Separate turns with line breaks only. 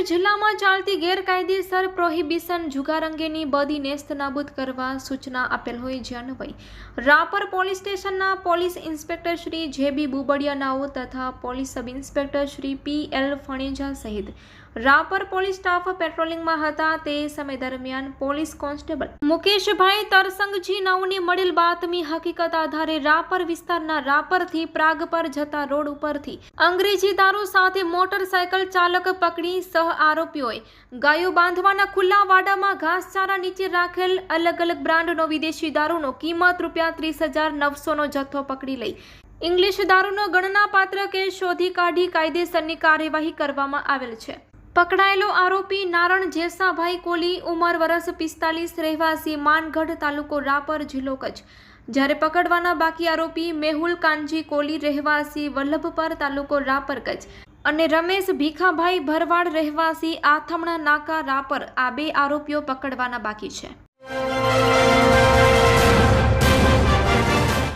જિલ્લામાં ચાલતી ગેરકાયદેસર પ્રોહિબિશન જુગાર અંગેની બધી નેસ્ત નાબૂદ કરવા સૂચના આપેલ હોય જે અન્વય. રાપર પોલીસ સ્ટેશનના police inspector Shri J B બુબડિયાનાઓ તથા police sub inspector Shri P L Phaneja સહિત રાપર પોલીસ સ્ટાફ પેટ્રોલિંગમાં હતા તે સમય દરમિયાન પોલીસ કોન્સ્ટેબલ મુકેશભાઈ તરસંગજી નાઉની મળેલ બાતમી હકીકત આધારે રાપર વિસ્તારના રાપરથી પ્રાગ પર જતા રોડ ઉપરથી અંગ્રેજી દારૂ સાથે મોટરસાયકલ ચાલક પકડી સહ આરોપીઓએ ગાયો બાંધવાના ખુલ્લા વાડામાં ઘાસચારા નીચે રાખેલ અલગ અલગ બ્રાન્ડનો વિદેશી દારૂનો કિંમત રૂપિયા ત્રીસ હજાર નવસોનો જથ્થો પકડી લઈ. ઇંગ્લિશ દારૂનો ગણનાપાત્ર કેસ શોધી કાઢી કાયદેસરની કાર્યવાહી કરવામાં આવેલ છે. પકડાયેલો આરોપી નારણ જેસાભાઈ કોલી ઉંમર વર્ષ પિસ્તાલીસ રહેવાસી માનગઢ તાલુકો રાપર જિલ્લો કચ્છ. જ્યારે પકડવાના બાકી આરોપી મેહુલ કાનજી કોલી રહેવાસી વલ્લભપર તાલુકો રાપર કચ્છ અને રમેશ ભીખાભાઈ ભરવાડ રહેવાસી આથમણા નાકા રાપર આ બે આરોપીઓ પકડવાના બાકી છે.